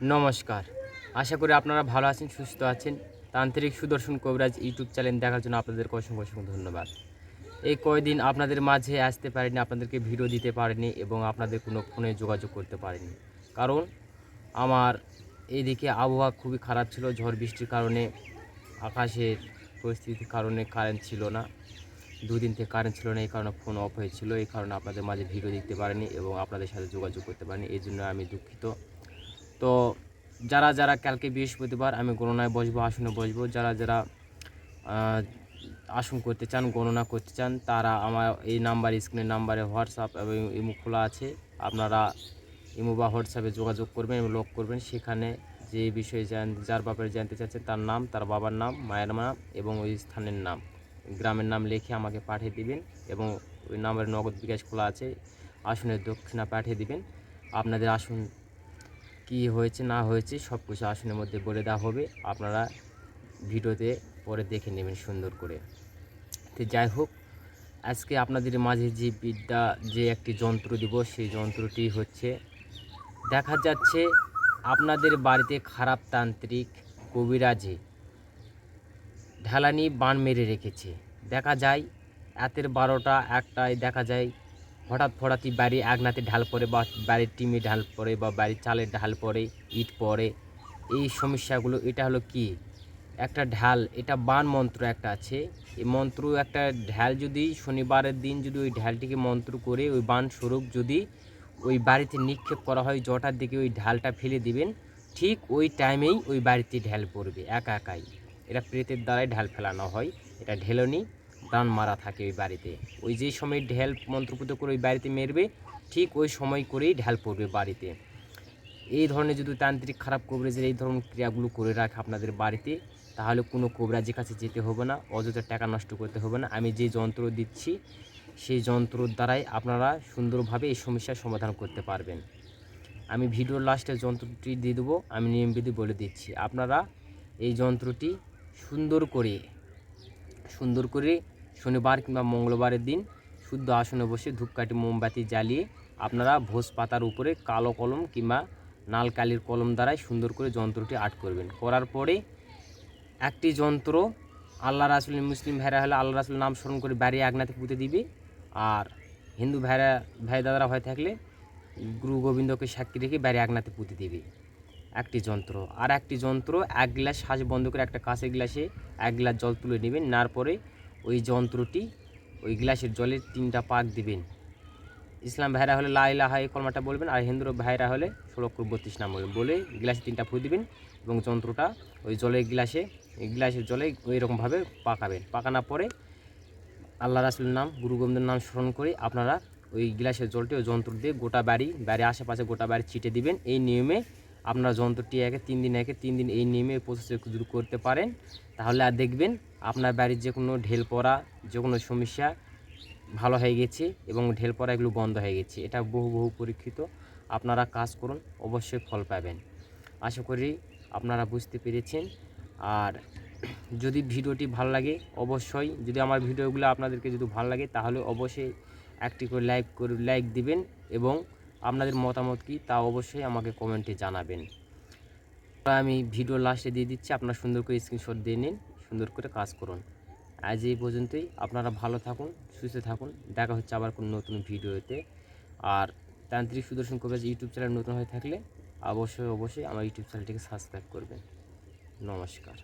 নমস্কার। আশা করি আপনারা ভালো আছেন, সুস্থ আছেন। তান্ত্রিক সুদর্শন কবিরাজ ইউটিউব চ্যানেল দেখার জন্য আপনাদেরকে অসংখ্য অসংখ্য ধন্যবাদ। এই কয়দিন আপনাদের মাঝে আসতে পারিনি, আপনাদেরকে ভিডিও দিতে পারিনি এবং আপনাদের কোনো ফোনে যোগাযোগ করতে পারিনি। কারণ আমার এইদিকে আবহাওয়া খুবই খারাপ ছিল, ঝড় বৃষ্টির কারণে, আকাশের পরিস্থিতির কারণে কারেন্ট ছিল না। দুদিন থেকে কারেন্ট ছিল না, এই কারণে ফোন অফ হয়েছিল, এই কারণে আপনাদের মাঝে ভিডিও দিতে পারিনি এবং আপনাদের সাথে যোগাযোগ করতে পারিনি। এই জন্য আমি দুঃখিত। তো যারা যারা কালকে বৃহস্পতিবার আমি গণনায় বসবো, আসনে বসবো, যারা যারা আসন করতে চান, গণনা করতে চান, তারা আমার এই নাম্বার, স্ক্রিনের নাম্বারে হোয়াটসঅ্যাপ এবং ইমো খোলা আছে। আপনারা ইমো বা হোয়াটসঅ্যাপে যোগাযোগ করবেন এবং লক করবেন। সেখানে যে বিষয়ে জান, যার ব্যাপারে জানতে চাচ্ছেন, তার নাম, তার বাবার নাম, মায়ের নাম এবং ওই স্থানের নাম। গ্রামের নাম লিখে আমাকে পাঠিয়ে দিবেন এবং ওই নাম্বারে নগদ বিকাশ খোলা আছে। আসনের দক্ষিণা পাঠিয়ে দিবেন। আপনাদের আসন কি হয়েছে, না হয়েছে সব কিছু আসনের মধ্যে বলে দেওয়া হবে। আপনারা ভিডিওতে পরে দেখে নেবেন সুন্দর করে। তো যাই হোক, আজকে আপনাদের মাঝে যে বিদ্যা, যে একটি যন্ত্র দিব, সেই যন্ত্রটি হচ্ছে, দেখা যাচ্ছে আপনাদের বাড়িতে খারাপ তান্ত্রিক কবিরাজে ঢালানি বান মেরে রেখেছে। দেখা যায় রাতের বারোটা একটায় দেখা যায় হঠাৎ হঠাৎই বাড়ি আগনাতে ঢাল পড়ে বা বাড়ির টিমে ঢাল পড়ে বা বাড়ির চালের ঢাল পড়ে, ইট পড়ে, এই সমস্যাগুলো, এটা হলো কি? একটা ঢাল, এটা বান মন্ত্র একটা আছে। এই মন্ত্র একটা ঢাল যদি শনিবারের দিন যদি ওই ঢালটিকে মন্ত্র করে, ওই বান স্বরূপ যদি ওই বাড়িতে নিক্ষেপ করা হয়, জটার দিকে ওই ঢালটা ফেলে দিবেন, ঠিক ওই টাইমেই ওই বাড়িতে ঢাল পড়বে, একা একাই। এটা প্রেতের দ্বারাই ঢাল ফেলানো হয়, এটা ঢেলনি। দান মারা থাকে ওই বাড়িতে। ওই যে সময় ঢেল মন্ত্রপুত করে ওই বাড়িতে মেরবে, ঠিক ওই সময় করেই ঢাল পড়বে বাড়িতে। এই ধরনের যদি তান্ত্রিক খারাপ কবরেজের এই ধরনের ক্রিয়াগুলো করে রাখে আপনাদের বাড়িতে, তাহলে কোনো কবরাজের কাছে যেতে হবে না, অযথা টাকা নষ্ট করতে হবে না। আমি যে যন্ত্র দিচ্ছি, সেই যন্ত্রর দ্বারাই আপনারা সুন্দরভাবে এই সমস্যার সমাধান করতে পারবেন। আমি ভিডিওর লাস্টে যন্ত্রটি দিয়ে দেবো, আমি নিয়মবিধি বলে দিচ্ছি। আপনারা এই যন্ত্রটি সুন্দর করে সুন্দর করে শনিবার কিংবা মঙ্গলবারের দিন শুদ্ধ আসনে বসে ধূপকাঠি মোমবাতি জ্বালিয়ে আপনারা ভোজ পাতার উপরে কালো কলম কিংবা নাল কালির কলম দ্বারাই সুন্দর করে যন্ত্রটি আর্ট করবেন। করার পরে একটি যন্ত্র আল্লাহ রাসুল মুসলিম ভাইরা হলে আল্লাহ রাসুল নাম স্মরণ করে বাড়ি আগনাতে পুঁতে দিবে। আর হিন্দু ভাইরা, ভাই দাদারা হয়ে থাকলে গুরু গোবিন্দকে সাক্ষী রেখে বাড়ি আগনাতে পুঁতে দিবে। একটি যন্ত্র। আর একটি যন্ত্র এক গ্লাস শ্বাস বন্ধ করে একটা কাঁচের গ্লাসে এক গ্লাস জল তুলে নেবেন। নেওয়ার পরে ওই যন্ত্রটি, ওই গ্লাসের জলের তিনটা পাক দিবেন। ইসলাম ভাইরা হলে লা ইলাহা এই কলমাটা বলবেন, আর হিন্দু ভাইরা হলে ষোলো করে বত্রিশ নাম বলবেন। বলে গ্লাসে তিনটা ফুঁ দিবেন এবং যন্ত্রটা ওই জলের গ্লাসে গ্লাসের জলে ওই রকমভাবে পাকাবেন। পাকানোর পরে আল্লাহ রাসুলের নাম, গুরু গোবিন্দের নাম স্মরণ করে আপনারা ওই গ্লাসের জলটি ওই যন্ত্র দিয়ে গোটা বাড়ি, বাড়ির আশেপাশে গোটা বাড়ি ছিটে দিবেন। এই নিয়মে আপনারা যন্ত্রটি একে তিন দিন একে তিন দিন এই নিয়মে প্রসেস যদি করতে পারেন। তাহলে আর দেখবেন আপনার বাড়ির যে কোনো ঢেল পড়া যে কোনো সমস্যা ভালো হয়ে গেছে এবং ঢেল পড়া এগুলো বন্ধ হয়ে গেছে। এটা বহু বহু পরীক্ষিত। আপনারা কাজ করুন, অবশ্যই ফল পাবেন। আশা করি আপনারা বুঝতে পেরেছেন। আর যদি ভিডিওটি ভালো লাগে, অবশ্যই যদি আমার ভিডিওগুলো আপনাদেরকে যদি ভালো লাগে, তাহলে অবশ্যই একটি করে লাইক করে লাইক দিবেন এবং আপনাদের মতামত কি তা অবশ্যই আমাকে কমেন্টে জানাবেন। আমি ভিডিও লাস্টে দিয়ে দিচ্ছি, আপনারা সুন্দর করে স্ক্রিনশট দিয়ে নিন, সুন্দর করে কাজ করুন। আজ এই পর্যন্তই, আপনারা ভালো থাকুন, সুস্থ থাকুন, দেখা হচ্ছে আবার কোনো নতুন ভিডিওতে। আর তান্ত্রিক সুদর্শন কবিরাজ ইউটিউব চ্যানেল নতুন হয়ে থাকলে অবশ্যই অবশ্যই আমার ইউটিউব চ্যানেলটিকে সাবস্ক্রাইব করবেন। নমস্কার।